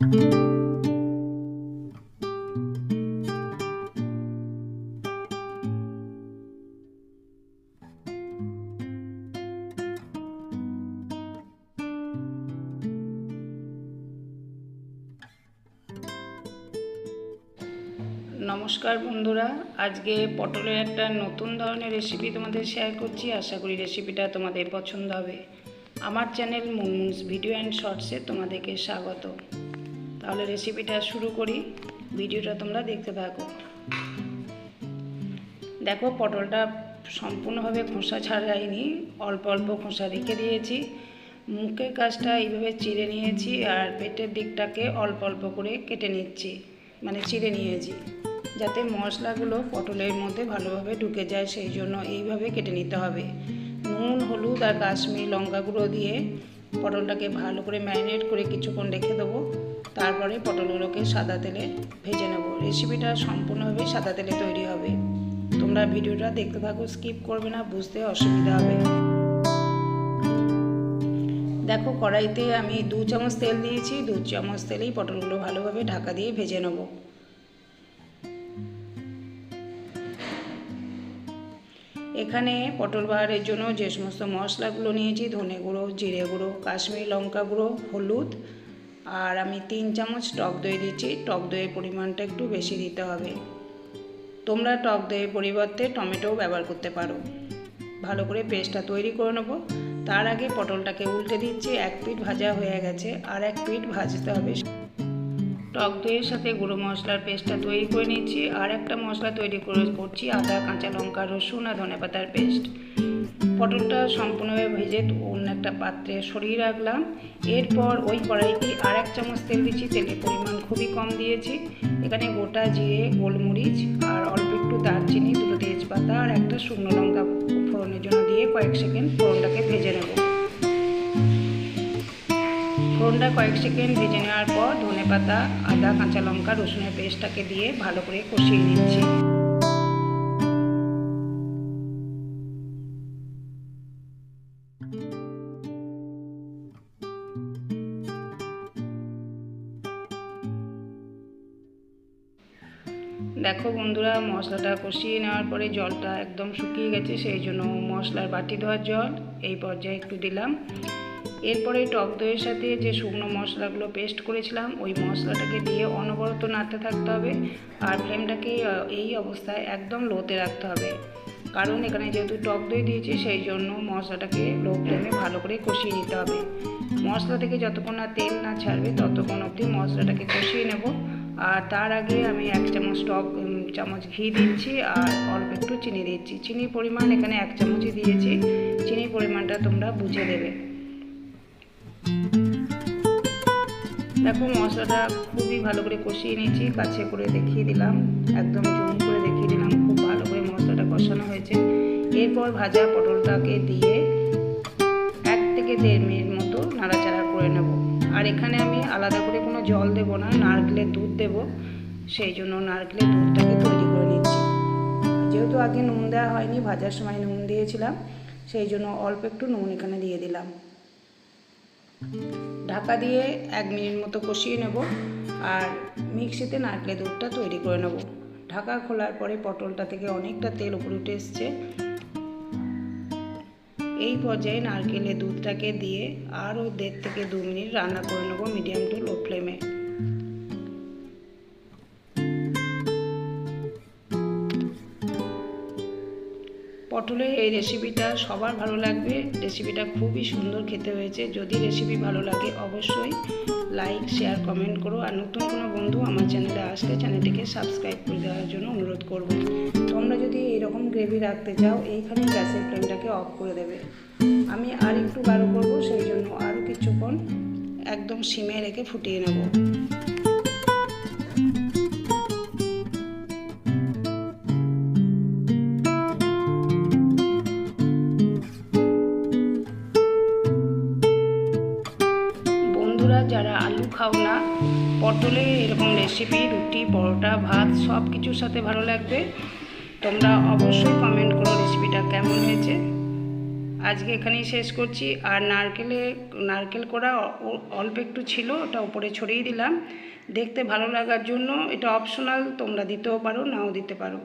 নমস্কার বন্ধুরা, আজকে পটলের একটা নতুন ধরনের রেসিপি তোমাদের শেয়ার করছি, আশা করি রেসিপিটা তোমাদের পছন্দ হবে। আমার চ্যানেল মুনমুনস ভিডিও অ্যান্ড শর্টসে তোমাদেরকে স্বাগত। তাহলে রেসিপিটা শুরু করি। ভিডিওটা তোমরা দেখতে থাকো। দেখো, পটলটা সম্পূর্ণভাবে খোসা ছাড়াইনি অল্প অল্প খোসা রেখে দিয়েছি। মুখের কাজটা এইভাবে চিড়ে নিয়েছি আর পেটের দিকটাকে অল্প অল্প করে কেটে নিচ্ছি। মানে চিড়ে নিয়েছি। যাতে মশলাগুলো পটলের মধ্যে ভালোভাবে ঢুকে যায়, সেই জন্য এইভাবে কেটে নিতে হবে। নুন, হলুদ আর কাশ্মীর লঙ্কা গুঁড়ো দিয়ে পটলটাকে ভালো করে ম্যারিনেট করে কিছুক্ষণ রেখে দেবো। তারপরে পটলগুলোকে সাদা তেলে ভেজে নেব। রেসিপিটা সম্পূর্ণভাবে সাদা তেলে তৈরি হবে। তোমরা ভিডিওটা দেখতে থাকো, স্কিপ করবে না, বুঝতে অসুবিধা হবে। দেখো, কড়াইতে আমি দু চামচ তেল দিয়েছি। দু চামচ তেলেই পটলগুলো ভালোভাবে ঢাকা দিয়ে ভেজে নেব। এখানে পটল বাহারের জন্য যে সমস্ত মশলাগুলো নিয়েছি, ধনে গুঁড়ো, জিরে গুঁড়ো, কাশ্মীরি লঙ্কা গুঁড়ো, হলুদ, আর আমি তিন চামচ টক দই দিচ্ছি। টক দইয়ের পরিমাণটা একটু বেশি দিতে হবে। তোমরা টক দইয়ের পরিবর্তে টমেটোও ব্যবহার করতে পারো। ভালো করে পেস্টটা তৈরি করে নেব। তার আগে পটলটাকে উল্টে দিচ্ছি। এক পিঠ ভাজা হয়ে গেছে। আর এক পিঠ ভাজতে হবে। টক দইয়ের সাথে গুঁড়ো মশলার পেস্টটা তৈরি করে নিচ্ছি। আর একটা মশলা তৈরি করে করছি, আদা, কাঁচা লঙ্কা, রসুন আর ধনে পাতার পেস্ট। পটলটা সম্পূর্ণভাবে ভেজে অন্য একটা পাত্রে সরিয়ে রাখলাম। এরপর ওই কড়াইতে আর এক চামচ তেল দিচ্ছি, তেলের পরিমাণ খুবই কম দিয়েছি। এখানে গোটা জিরে, গোলমরিচ আর অল্প একটু দারচিনি, দুটো তেজপাতা আর একটা শুকনো লঙ্কা ফোড়নের জন্য দিয়ে কয়েক সেকেন্ড ফোড়নটাকে ভেজে নেব। ফোড়নটা কয়েক সেকেন্ড ভেজে নেওয়ার পর ধনে পাতা, আদা, কাঁচা লঙ্কা, রসুনের পেস্টটাকে দিয়ে ভালো করে কষিয়ে নিচ্ছি। দেখো বন্ধুরা, মশলাটা কষিয়ে নেওয়ার পরে জলটা একদম শুকিয়ে গেছে, সেই জন্য মশলার বাটি ধোয়ার জল এই পর্যায়ে একটু দিলাম। এরপরে টক দইয়ের সাথে যে শুকনো মশলাগুলো পেস্ট করেছিলাম, ওই মশলাটাকে দিয়ে অনবরত নাড়তে থাকতে হবে আর ফ্লেমটাকে এই অবস্থায় একদম লোতে রাখতে হবে। কারণ এখানে যেহেতু টক দই দিয়েছি, সেই জন্য মশলাটাকে লো ফ্লেমে ভালো করে কষিয়ে নিতে হবে। মশলা থেকে যতক্ষণ না তেল না ছাড়বে, ততক্ষণ অবধি মশলাটাকে কষিয়ে নেব। আর তার আগে আমি এক চামচ টক চামচ ঘি দিচ্ছি আর অল্প একটু চিনি দিচ্ছি। চিনির পরিমাণ এখানে এক চামচই দিয়েছি। চিনির পরিমাণটা তোমরা বুঝে দেবে। দেখো মশলাটা খুবই ভালো করে কষিয়ে নিয়েছি, কাছে করে দেখিয়ে দিলাম, একদম জুম করে দেখিয়ে দিলাম, খুব ভালো করে মশলাটা কষানো হয়েছে। এরপর ভাজা পটলটাকে দিয়ে এক থেকে দেড় মিনিট মতো নাড়াচাড়া করে নেব। আর এখানে আমি আলাদা করে কোনো জল দেব না, নারকেলের দুধ দেব, সেই জন্য নারকেলের দুধটাকে তৈরি করে নিচ্ছি। যেহেতু আগে নুন দেওয়া হয়নি, ভাজার সময় নুন দিয়েছিলাম, সেই জন্য অল্প একটু নুন এখানে দিয়ে দিলাম। ঢাকা দিয়ে এক মিনিট মতো কষিয়ে নেব আর মিক্সিতে নারকেলের দুধটা তৈরি করে নেব। ঢাকা খোলার পরে পটলটা থেকে অনেকটা তেল উপরে উঠে এসছে। এই পর্যায়ে নারকেলের দুধটাকে দিয়ে আরও দেড় থেকে দু মিনিট রান্না করে নেব মিডিয়াম টু পটলের এই রেসিপিটা সবার ভালো লাগবে। রেসিপিটা খুবই সুন্দর খেতে হয়েছে। যদি রেসিপি ভালো লাগে অবশ্যই লাইক শেয়ার কমেন্ট করো। আর নতুন কোনো বন্ধু আমার চ্যানেলে আসলে চ্যানেলটিকে সাবস্ক্রাইব করে দেওয়ার জন্য অনুরোধ করব। তোমরা যদি এরকম গ্রেভি রাখতে চাও, এইখানে গ্যাসের ফ্লেমটাকে অফ করে দেবে। আমি আর একটু গাঢ় করব, সেই জন্য আরও কিছুক্ষণ একদম সিমে রেখে ফুটিয়ে নেব। খাও না পটলে এরকম রেসিপি রুটি, পরোটা, ভাত, সব কিছুর সাথে ভালো লাগবে। তোমরা অবশ্যই কমেন্ট করো রেসিপিটা কেমন হয়েছে। আজকে এখানেই শেষ করছি। আর নারকেলে, নারকেল করা অল্প একটু ছিল, ওটা উপরে ছড়িয়ে দিলাম। দেখতে ভালো লাগার জন্য এটা অপশনাল তোমরা দিতেও পারো, নাও দিতে পারো।